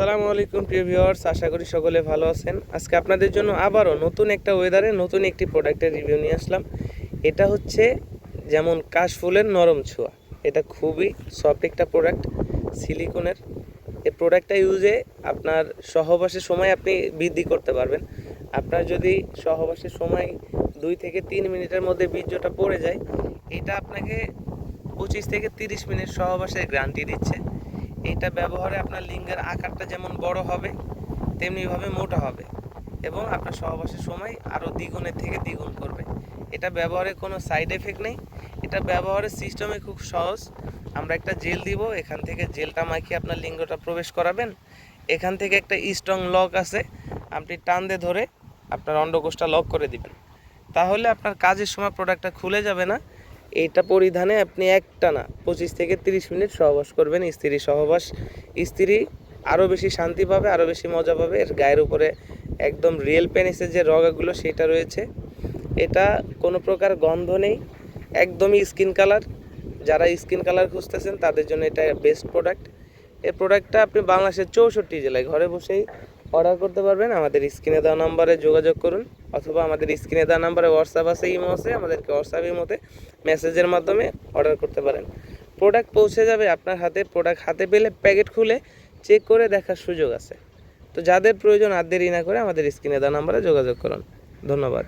আসসালামু আলাইকুম, প্রিয় ভিউয়ার্স। আশা করি সকলে ভালো আছেন। আজকে আপনাদের জন্য আবারও নতুন একটা ওয়েদারে নতুন একটি প্রোডাক্টের রিভিউ নিয়ে আসলাম। এটা হচ্ছে যেমন কাশফুলের নরম ছোঁয়া। এটা খুবই সফট একটা প্রোডাক্ট সিলিকনের এই প্রোডাক্টটা ইউজে আপনার সহবাসের সময় আপনি বৃদ্ধি করতে পারবেন। আপনার যদি সহবাসের সময় দুই থেকে তিন মিনিটের মধ্যে বীর্যটা পড়ে যায়, এটা আপনাকে পঁচিশ থেকে তিরিশ মিনিট সহবাসের গ্যারান্টি দিচ্ছে। এটা ব্যবহারে আপনার লিঙ্গের আকারটা যেমন বড় হবে তেমনিভাবে মোটা হবে এবং আপনার সহবাসের সময় আরও দ্বিগুণের থেকে দ্বিগুণ করবে। এটা ব্যবহারে কোনো সাইড এফেক্ট নেই, এটা ব্যবহারের সিস্টেমে খুব সহজ। আমরা একটা জেল দিব, এখান থেকে জেলটা মাখিয়ে আপনার লিঙ্গটা প্রবেশ করাবেন। এখান থেকে একটা স্ট্রং লক আছে, আপনি টান দিয়ে ধরে আপনার অন্ডকোষটা লক করে দিবেন। তাহলে আপনার কাজের সময় প্রোডাক্টটা খুলে যাবে না এইটা পরিধানে আপনি একটা না পঁচিশ থেকে তিরিশ মিনিট সহবাস করবেন। স্ত্রী সহবাস, স্ত্রী আরও বেশি শান্তি পাবে আরও বেশি মজা পাবে। এর গায়ের উপরে একদম রিয়েল পেনিসের যে রগাগুলো সেটা রয়েছে। এটা কোনো প্রকার গন্ধ নেই, একদমই স্কিন কালার যারা স্কিন কালার খুঁজতেছেন তাদের জন্য এটা বেস্ট প্রোডাক্ট এই প্রোডাক্টটা আপনি বাংলাদেশের চৌষট্টি জেলায় ঘরে বসেই অর্ডার করতে পারবেন, আমাদের স্ক্রিনে দেওয়া নাম্বারে যোগাযোগ করুন অথবা আমাদের স্ক্রিনে দেওয়া নাম্বারে হোয়াটসঅ্যাপ আছে ইমো আছে, আমাদেরকে হোয়াটসঅ্যাপ ইমোতে মেসেজের মাধ্যমে অর্ডার করতে পারেন। প্রোডাক্ট পৌঁছে যাবে আপনার হাতে প্রোডাক্ট হাতে পেলে প্যাকেট খুলে চেক করে দেখার সুযোগ আছে। তো যাদের প্রয়োজন আর দেরি না করে আমাদের স্ক্রিনে দেওয়া নাম্বারে যোগাযোগ করুন। ধন্যবাদ।